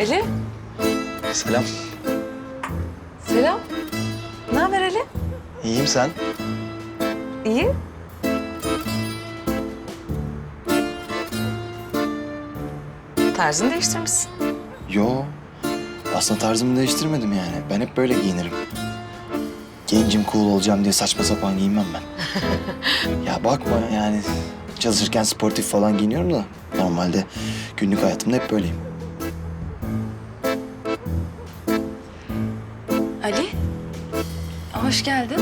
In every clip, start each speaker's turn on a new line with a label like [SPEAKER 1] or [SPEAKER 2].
[SPEAKER 1] Ali,
[SPEAKER 2] Selam.
[SPEAKER 1] selam. Ne haber Ali?
[SPEAKER 2] İyiyim sen?
[SPEAKER 1] İyi. Tarzını değiştirmişsin.
[SPEAKER 2] Yo. Aslında tarzımı değiştirmedim yani. Ben hep böyle giyinirim. Gencim cool olacağım diye saçma sapan giyinmem ben. ya bakma yani çalışırken sportif falan giyiniyorum da normalde günlük hayatımda hep böyleyim.
[SPEAKER 3] Ali, hoş geldin.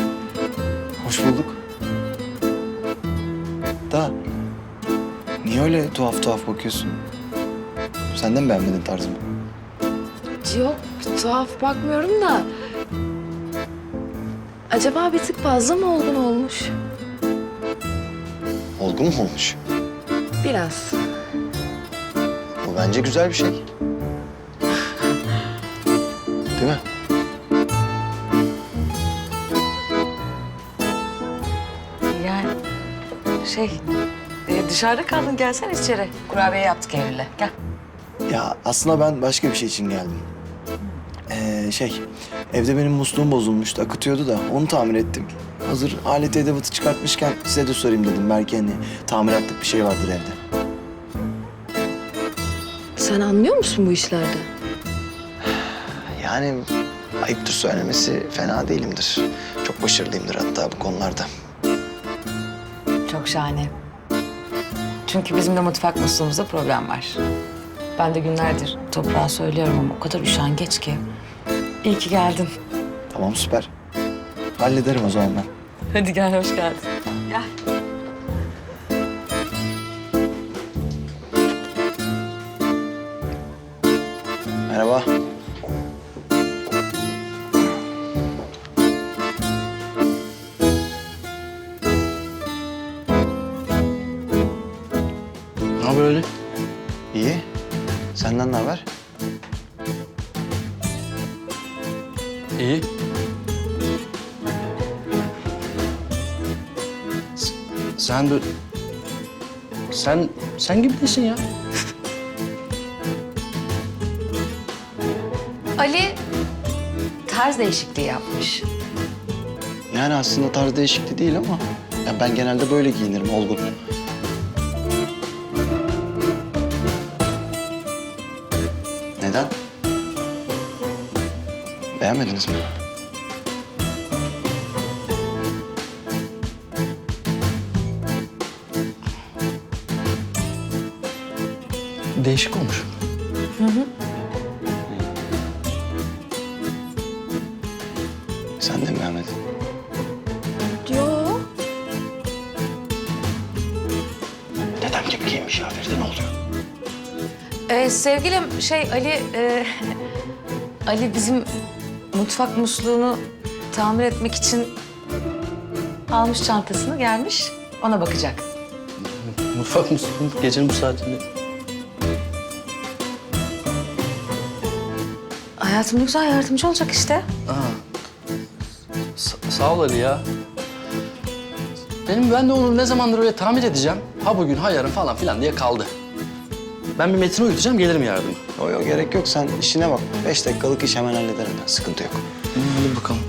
[SPEAKER 2] Hoş bulduk. Da niye öyle tuhaf tuhaf bakıyorsun? Sen de mi beğenmedin tarzımı?
[SPEAKER 3] Yok, tuhaf bakmıyorum da... Acaba bir tık fazla mı olgun olmuş?
[SPEAKER 2] Olgun mu olmuş?
[SPEAKER 3] Biraz.
[SPEAKER 2] Bu bence güzel bir şey. Değil mi?
[SPEAKER 1] Şey, e, dışarıda kaldın gelsene içeri. Kurabiye yaptık Eylül'le. Gel.
[SPEAKER 2] Ya aslında ben başka bir şey için geldim. Ee, şey, evde benim musluğum bozulmuştu, akıtıyordu da onu tamir ettim. Hazır alet edevatı çıkartmışken size de sorayım dedim. Belki hani tamiratlık bir şey vardır evde.
[SPEAKER 3] Sen anlıyor musun bu işlerden?
[SPEAKER 2] Yani ayıptır söylemesi fena değilimdir. Çok başarılıyımdır hatta bu konularda.
[SPEAKER 1] Çok şahane. Çünkü bizim de mutfak musluğumuzda problem var. Ben de günlerdir toprağa söylüyorum ama o kadar üşengeç ki. İyi ki geldin.
[SPEAKER 2] Tamam süper. Hallederim o zaman ben.
[SPEAKER 1] Hadi gel, hoş geldin. Gel.
[SPEAKER 2] Merhaba.
[SPEAKER 4] Ne haber öyle?
[SPEAKER 2] İyi. Senden ne haber?
[SPEAKER 4] İyi. S- Sen böyle... Sen, sen gibi değilsin ya.
[SPEAKER 1] Ali tarz değişikliği yapmış.
[SPEAKER 2] Yani aslında tarz değişikliği değil ama ya ben genelde böyle giyinirim olgun. Neden? Beğenmediniz mi?
[SPEAKER 4] Değişik olmuş.
[SPEAKER 2] Sen de mi beğenmedin?
[SPEAKER 3] Yok.
[SPEAKER 2] Dedem gibi giyinmiş ya Feride ne oluyor?
[SPEAKER 1] Ee, sevgilim şey Ali, e, Ali bizim mutfak musluğunu tamir etmek için almış çantasını gelmiş. Ona bakacak.
[SPEAKER 4] Mutfak mısın? Gecenin bu saatinde.
[SPEAKER 1] Hayatım ne güzel yardımcı olacak işte.
[SPEAKER 4] Aa. Sa- sağ ol Ali ya. Benim ben de onu ne zamandır öyle tamir edeceğim. Ha bugün ha yarın falan filan diye kaldı. Ben bir metini uyutacağım gelirim yardıma.
[SPEAKER 2] Yok yok gerek yok sen işine bak. Beş dakikalık iş hemen hallederim ben sıkıntı yok.
[SPEAKER 4] Hı, Hadi bakalım.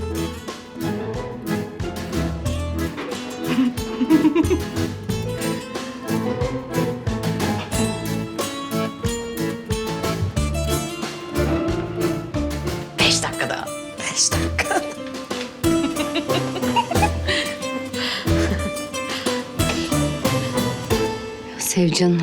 [SPEAKER 1] Beş dakika daha. Beş dakika.
[SPEAKER 3] Sevcanım.